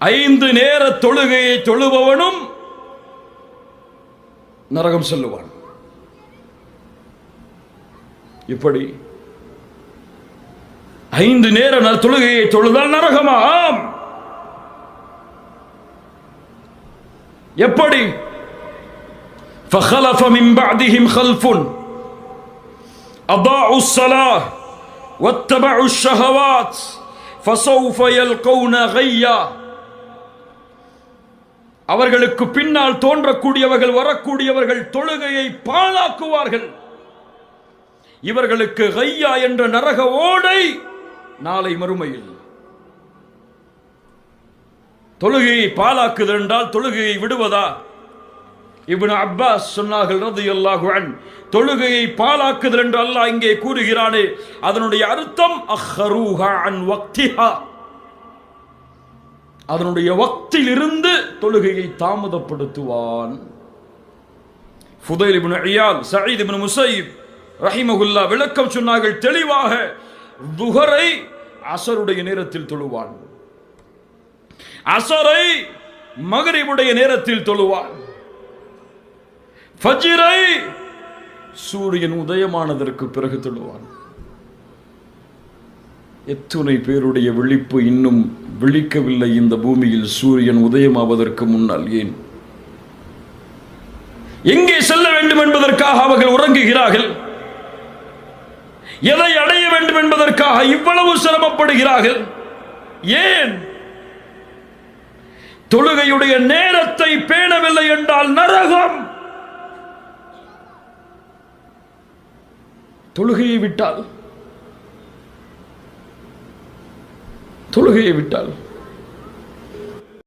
ஐந்து நேர தொழுகையை தொழுபவனும் நரகம் செல்லுவான் இப்படி ஐந்து நேர ந- தொழுகையை தொழுதால் நரகமா ஆம் எப்படி فخلف من بعدهم خلف أضاعوا الصلاة واتبعوا الشهوات فسوف يلقون غيا அவர்களுக்கு பின்னால் தோன்றக்கூடியவர்கள் வரக்கூடியவர்கள் தொழுகையை பாழாக்குவார்கள். இவர்களுக்கு ஐயா என்ற நரக ஓடை நாளை மறுமையில். தொழுகையை பாலாக்குதல் என்றால் தொழுகையை விடுவதா? இவன் அப்பாஸ் சொன்னார்கள் ரது அல்லாஹுவன் தொழுகையை பாலாக்குதல் என்று அல்லாஹ் இங்கே கூறுகிறானே அதனுடைய அர்த்தம் அஹ்ரூஹா அன் வக்திஹா. அதனுடைய வக்தில் தொழுகையை தாமதப்படுத்துவான். ஃபுதைல் இப்னு இயால் சயீத் இப்னு முசைப் ரஹிமகுல்லா விளக்கம் சொன்னார்கள் தெளிவாக துஹரை அசருடைய நேரத்தில் தொழுவான். அசரை மகரிபுடைய நேரத்தில் தொழுவான். ஃபஜ்ரை சூரியன் உதயமானதற்கு பிறகு தொழுவான். எத்துணை பேருடைய விழிப்பு இன்னும் விழிக்கவில்லை இந்த பூமியில் சூரியன் உதயமாவதற்கு முன்னால் ஏன்? எங்கே செல்ல வேண்டும் என்பதற்காக அவர்கள் உறங்குகிறார்கள். எதை அடைய வேண்டும் என்பதற்காக இவ்வளவு சிரமப்படுகிறார்கள். ஏன்? தொழுகையுடைய நேரத்தை பேணவில்லை என்றால் நரகம். தொழுகையை விட்டால் தொழுகையை விட்டால்